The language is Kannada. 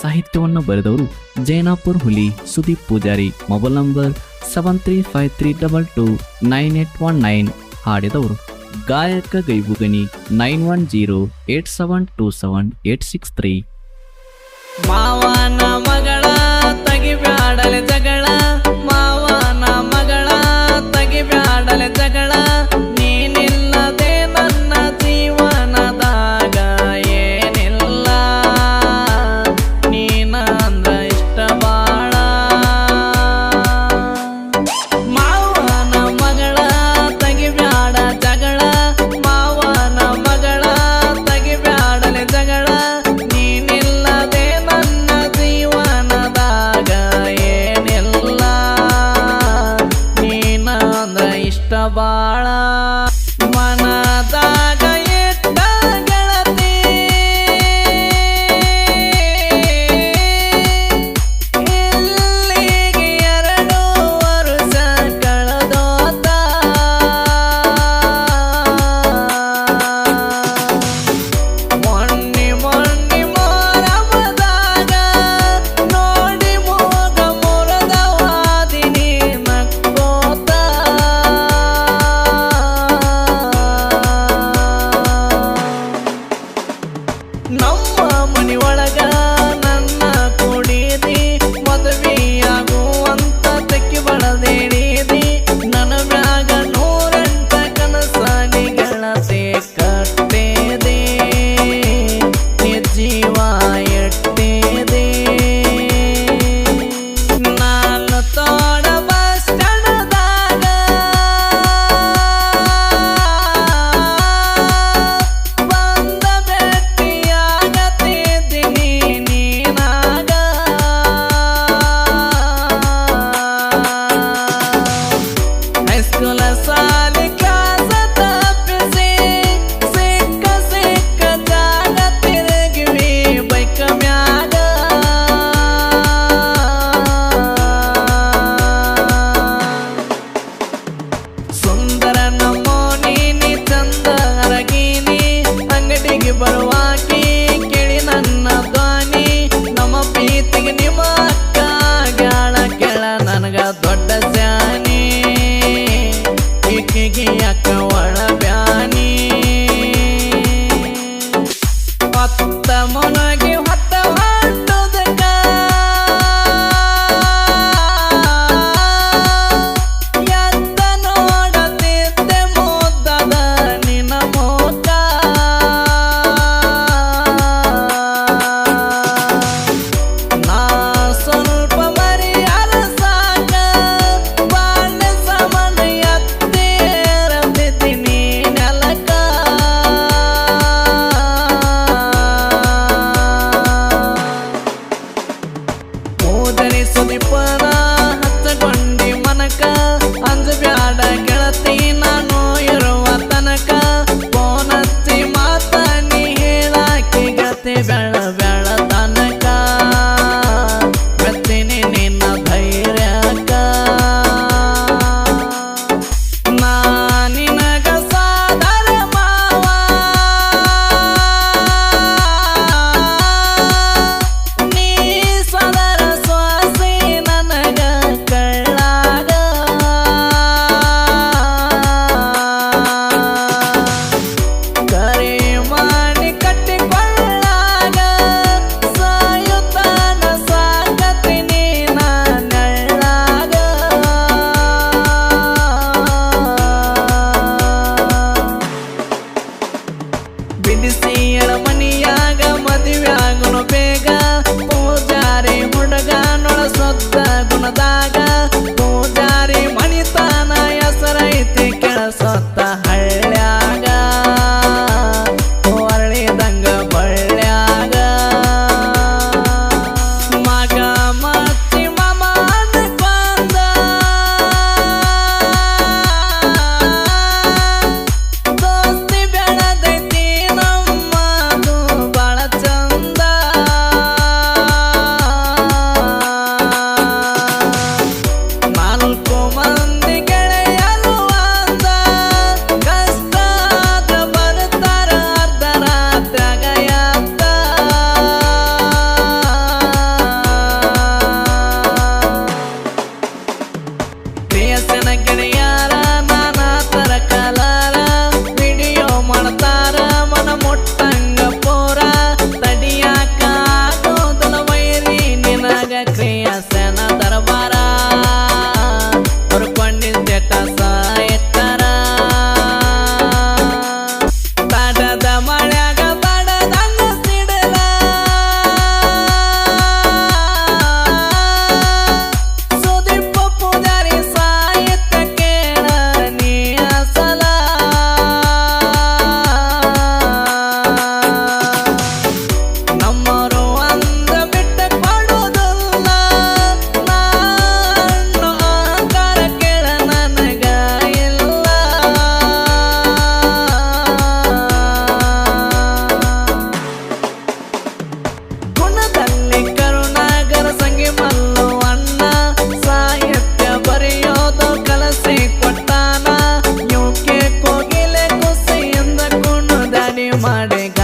ಸಾಹಿತ್ಯವನ್ನು ಬರೆದವರು ಜೈನಾಪುರ್ ಹುಲಿ Sudeep Pujari, mobile number seven three five three double two nine eight one nine ಹಾಡಿದವರು. ಗಾಯಕ ಗೈಬುಗಣಿ nine one zero eight seven two seven eight six three. ಬ್ಯಾನಿ ಬ್ಯಾನಿ ಮತ್ತ ಮನ ಮನದಾಗ de taça de.